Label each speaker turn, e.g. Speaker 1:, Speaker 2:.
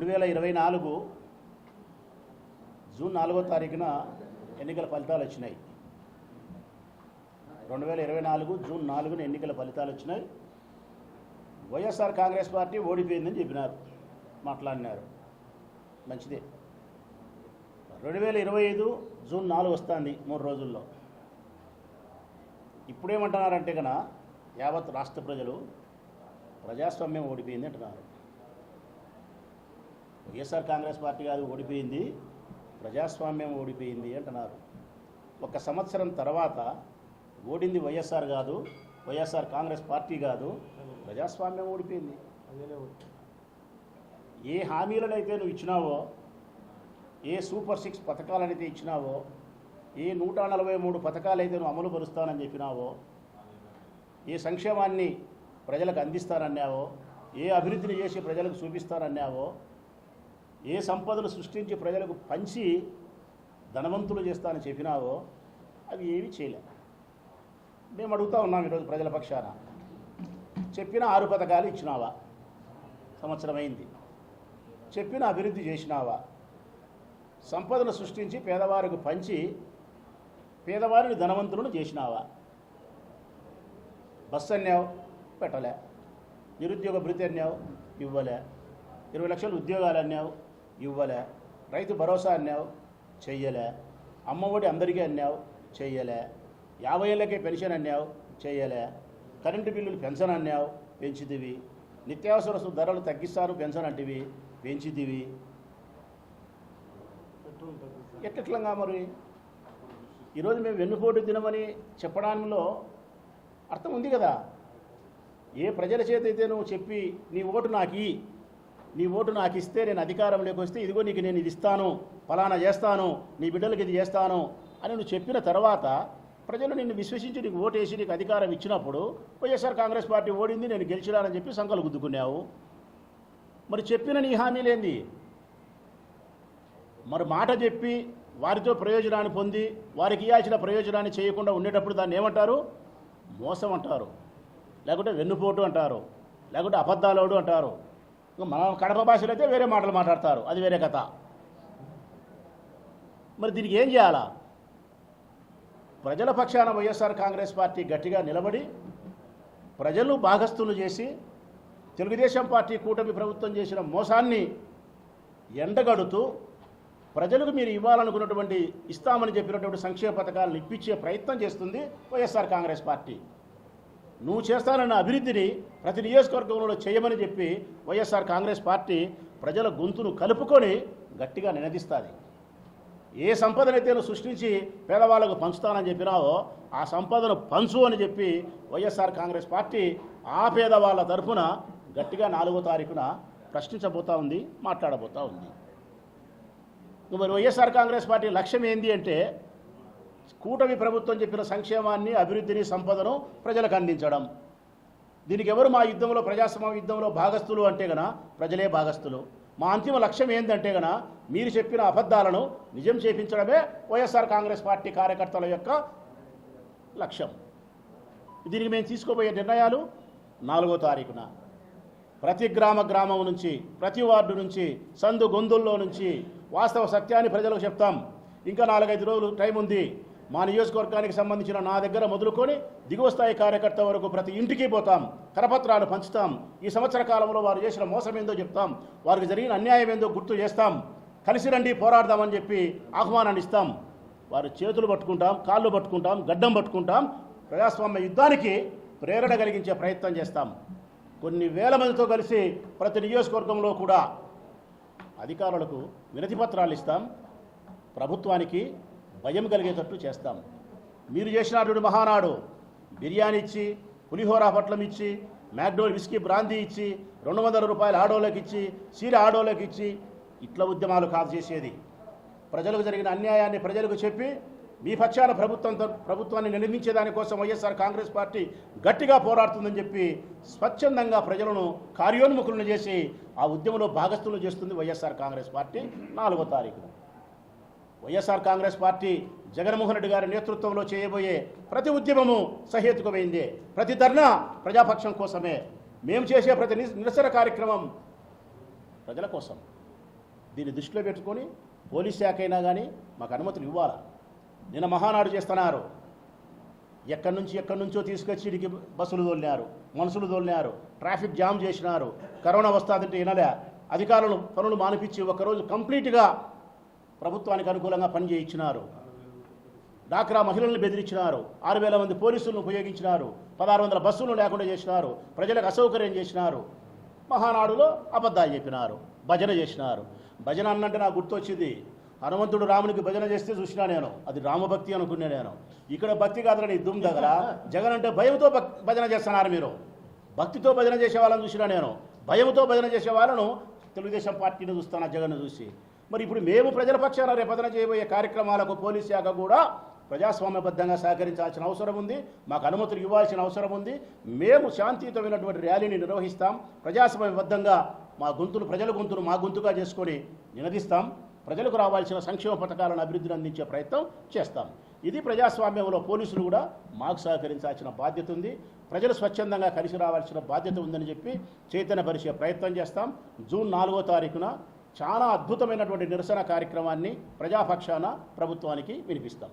Speaker 1: రెండు వేల ఇరవై నాలుగు జూన్ నాలుగో తారీఖున ఎన్నికల ఫలితాలు వచ్చినాయి. రెండు వేల ఇరవై నాలుగు జూన్ నాలుగున ఎన్నికల ఫలితాలు వచ్చినాయి. వైఎస్ఆర్ కాంగ్రెస్ పార్టీ ఓడిపోయిందని చెప్పినారు మాట్లాడినారు. మంచిదే. రెండు వేల ఇరవై ఐదు జూన్ నాలుగు వస్తుంది మూడు రోజుల్లో. ఇప్పుడేమంటున్నారంటే కన యావత్ రాష్ట్ర ప్రజలు ప్రజాస్వామ్యం ఓడిపోయింది అంటున్నారు. వైఎస్ఆర్ కాంగ్రెస్ పార్టీ కాదు ఓడిపోయింది ప్రజాస్వామ్యం ఓడిపోయింది అంటున్నారు. ఒక సంవత్సరం తర్వాత ఓడింది వైఎస్ఆర్ కాదు వైఎస్ఆర్ కాంగ్రెస్ పార్టీ కాదు ప్రజాస్వామ్యం ఓడిపోయింది. ఏ హామీలనైతే నువ్వు ఇచ్చినావో ఏ సూపర్ సిక్స్ పథకాలనైతే ఇచ్చినావో ఏ నూట నలభై మూడు పథకాలైతే నువ్వు అమలు పరుస్తానని చెప్పినావో ఏ సంక్షేమాన్ని ప్రజలకు అందిస్తానన్నావో ఏ అభివృద్ధిని చేసి ప్రజలకు చూపిస్తానన్నావో ఏ సంపదను సృష్టించి ప్రజలకు పంచి ధనవంతులు చేస్తానని చెప్పినావో అవి ఏవి చేయలే. మేము అడుగుతా ఉన్నాం ఈరోజు ప్రజల పక్షాన. చెప్పిన ఆరు పథకాలు ఇచ్చినావా? సంవత్సరమైంది. చెప్పిన అభివృద్ధి చేసినావా? సంపదను సృష్టించి పేదవారికి పంచి పేదవారిని ధనవంతులను చేసినావా? బస్సు అన్నావు పెట్టలే. నిరుద్యోగ భృతి అన్నావు ఇవ్వలే. ఇరవై లక్షల ఉద్యోగాలు అన్నావు ఇవ్వలే. రైతు భరోసా అన్నావు చెయ్యలే. అమ్మఒడి అందరికీ అన్నావు చెయ్యలే. యాభై ఏళ్ళకే పెన్షన్ అన్నావు చెయ్యలే. కరెంటు బిల్లులు పెన్షన్ అన్నావు పెంచిదివి నిత్యావసర వస్తువు ధరలు తగ్గిస్తారు పెన్షన్ అంటివి పెంచిదివి ఎట్లట్లంగా మరి? ఈరోజు మేము వెన్నుపోటు దినమని చెప్పడంలో అర్థం ఉంది కదా? ఏ ప్రజల చేత అయితే నువ్వు చెప్పి నీ ఓటు నాకు? ఇయ్యి, నీ ఓటు నాకు ఇస్తే నేను అధికారంలోకి వస్తే ఇదిగో నీకు నేను ఇది ఇస్తాను ఫలానా చేస్తాను నీ బిడ్డలకి ఇది చేస్తాను అని నువ్వు చెప్పిన తర్వాత ప్రజలు నిన్ను విశ్వసించి నీకు ఓటు వేసి నీకు అధికారం ఇచ్చినప్పుడు వైఎస్ఆర్ కాంగ్రెస్ పార్టీ ఓడింది నేను గెలిచిరానని చెప్పి సంకలు గుద్దుకున్నావు. మరి చెప్పిన నీ హామీలేంది? మరి మాట చెప్పి వారితో ప్రయోజనాన్ని పొంది వారికి ఇవ్వాల్సిన ప్రయోజనాన్ని చేయకుండా ఉండేటప్పుడు దాన్ని ఏమంటారు? మోసం అంటారు లేకుంటే వెన్నుపోటు అంటారు. లేకుంటే అబద్ధాలోడు అంటారు. మన కడప భాషలో అయితే వేరే మాటలు మాట్లాడతారు. అది వేరే కథ. మరి దీనికి ఏం చేయాలా? ప్రజల పక్షాన వైఎస్ఆర్ కాంగ్రెస్ పార్టీ గట్టిగా నిలబడి ప్రజలు భాగస్థులు చేసి తెలుగుదేశం పార్టీ కూటమి ప్రభుత్వం చేసిన మోసాన్ని ఎండగడుతూ ప్రజలకు మీరు ఇవ్వాలనుకున్నటువంటి ఇస్తామని చెప్పినటువంటి సంక్షేమ పథకాలను ఇప్పించే ప్రయత్నం చేస్తుంది వైఎస్ఆర్ కాంగ్రెస్ పార్టీ. నువ్వు చేస్తానన్న అభివృద్ధిని ప్రతి నియోజకవర్గంలో చేయమని చెప్పి వైఎస్ఆర్ కాంగ్రెస్ పార్టీ ప్రజల గొంతును కలుపుకొని గట్టిగా నినదిస్తుంది. ఏ సంపదనైతే నువ్వు సృష్టించి పేదవాళ్ళకు పంచుతానని చెప్పినావో ఆ సంపదను పంచు అని చెప్పి వైఎస్ఆర్ కాంగ్రెస్ పార్టీ ఆ పేదవాళ్ళ తరఫున గట్టిగా నాలుగో తారీఖున ప్రశ్నించబోతా ఉంది మాట్లాడబోతా ఉంది. మరి వైఎస్ఆర్ కాంగ్రెస్ పార్టీ లక్ష్యం ఏంది అంటే కూటమి ప్రభుత్వం చెప్పిన సంక్షేమాన్ని అభివృద్ధిని సంపదను ప్రజలకు అందించడం. దీనికి ఎవరు మా యుద్ధంలో ప్రజాస్వామ్య యుద్ధంలో భాగస్థులు అంటే గన ప్రజలే భాగస్థులు. మా అంతిమ లక్ష్యం ఏంటంటే గన మీరు చెప్పిన అబద్ధాలను నిజం చేపించడమే వైఎస్ఆర్ కాంగ్రెస్ పార్టీ కార్యకర్తల యొక్క లక్ష్యం. దీనికి మేము తీసుకోబోయే నిర్ణయాలు నాలుగో తారీఖున. ప్రతి గ్రామ గ్రామం నుంచి ప్రతి వార్డు నుంచి సందు గొంతుల్లో నుంచి వాస్తవ సత్యాన్ని ప్రజలకు చెప్తాం. ఇంకా నాలుగైదు రోజులు టైం ఉంది మా నియోజకవర్గానికి సంబంధించిన నా దగ్గర మొదలుకొని దిగువ స్థాయి కార్యకర్త వరకు ప్రతి ఇంటికి పోతాం కరపత్రాలు పంచుతాం. ఈ సంవత్సర కాలంలో వారు చేసిన మోసం ఏందో చెప్తాం. వారికి జరిగిన అన్యాయం ఏందో గుర్తు చేస్తాం. కలిసి రండి పోరాడదామని చెప్పి ఆహ్వానాన్ని ఇస్తాం. వారి చేతులు పట్టుకుంటాం కాళ్ళు పట్టుకుంటాం గడ్డం పట్టుకుంటాం. ప్రజాస్వామ్య యుద్ధానికి ప్రేరణ కలిగించే ప్రయత్నం చేస్తాం. కొన్ని వేల మందితో కలిసి ప్రతి నియోజకవర్గంలో కూడా అధికారులకు వినతి పత్రాలు ఇస్తాం. ప్రభుత్వానికి భయం కలిగేటట్టు చేస్తాం. మీరు చేసినటువంటి మహానాడు బిర్యానీ ఇచ్చి పులిహోర పట్లం ఇచ్చి మ్యాక్డోల్ విస్కీ బ్రాందీ ఇచ్చి రెండు వందల రూపాయలు ఆడోళ్ళకి ఇచ్చి సీర ఆడోళ్ళకి ఇచ్చి ఇట్ల ఉద్యమాలు కాదు చేసేది. ప్రజలకు జరిగిన అన్యాయాన్ని ప్రజలకు చెప్పి మీ పక్షాన ప్రభుత్వంతో ప్రభుత్వాన్ని నిర్మించే దానికోసం వైఎస్ఆర్ కాంగ్రెస్ పార్టీ గట్టిగా పోరాడుతుందని చెప్పి స్వచ్ఛందంగా ప్రజలను కార్యోన్ముఖులను చేసి ఆ ఉద్యమంలో భాగస్థులు చేస్తుంది వైఎస్ఆర్ కాంగ్రెస్ పార్టీ నాలుగో తారీఖున. వైఎస్ఆర్ కాంగ్రెస్ పార్టీ జగన్మోహన్ రెడ్డి గారి నేతృత్వంలో చేయబోయే ప్రతి ఉద్యమము సహేతుకమైందే ప్రతి ధర్నా ప్రజాపక్షం కోసమే. మేము చేసే ప్రతి నిరసన కార్యక్రమం ప్రజల కోసం. దీన్ని దృష్టిలో పెట్టుకొని పోలీస్ శాఖ అయినా కానీ మాకు అనుమతులు ఇవ్వాలి? నిన్న మహానాడు చేస్తున్నారు. ఎక్కడి నుంచి ఎక్కడి నుంచో తీసుకొచ్చి ఇడికి బస్సులు తోలినారు మనుషులు తోలినారు ట్రాఫిక్ జామ్ చేసినారు కరోనా వస్తాదంటే వినలే. అధికారులు పనులు మానిపించి ఒకరోజు కంప్లీట్గా ప్రభుత్వానికి అనుకూలంగా పనిచేయించినారు. డాక్రా మహిళలను బెదిరించినారు. ఆరు వేల మంది పోలీసులను ఉపయోగించినారు. పదహారు వందల బస్సులను లేకుండా చేసినారు. ప్రజలకు అసౌకర్యం చేసినారు. మహానాడులో అబద్ధాలు చెప్పినారు. భజన చేసినారు. భజన అన్నంటే నాకు గుర్తొచ్చింది. హనుమంతుడు రామునికి భజన చేస్తే చూసినా నేను. అది రామభక్తి అనుకున్నా నేను. ఇక్కడ భక్తి కాదని దుమ్ దగ్గర. జగన్ అంటే భయంతో భజన చేస్తున్నారు మీరు. భక్తితో భజన చేసే వాళ్ళని చూసినా నేను. భయంతో భజన చేసే వాళ్ళను తెలుగుదేశం పార్టీని చూస్తాను జగన్ చూసి? మరి ఇప్పుడు మేము ప్రజల పక్షాన రేపదన చేయబోయే కార్యక్రమాలకు పోలీస్ శాఖ కూడా ప్రజాస్వామ్యబద్ధంగా సహకరించాల్సిన అవసరం ఉంది. మాకు అనుమతులు ఇవ్వాల్సిన అవసరం ఉంది. మేము శాంతియుతమైనటువంటి ర్యాలీని నిర్వహిస్తాం. ప్రజాస్వామ్యబద్ధంగా మా గొంతులు ప్రజల గొంతులు మా గొంతుగా చేసుకొని నినదిస్తాం. ప్రజలకు రావాల్సిన సంక్షేమ పథకాలను అభివృద్ధిని అందించే ప్రయత్నం చేస్తాం. ఇది ప్రజాస్వామ్యంలో పోలీసులు కూడా మాకు సహకరించాల్సిన బాధ్యత ఉంది. ప్రజలు స్వచ్ఛందంగా కలిసి రావాల్సిన బాధ్యత ఉందని చెప్పి చైతన్యపరిచే ప్రయత్నం చేస్తాం. జూన్ నాలుగో తారీఖున చాలా అద్భుతమైనటువంటి నిరసన కార్యక్రమాన్ని ప్రజాపక్షాన ప్రభుత్వానికి వినిపిస్తాం.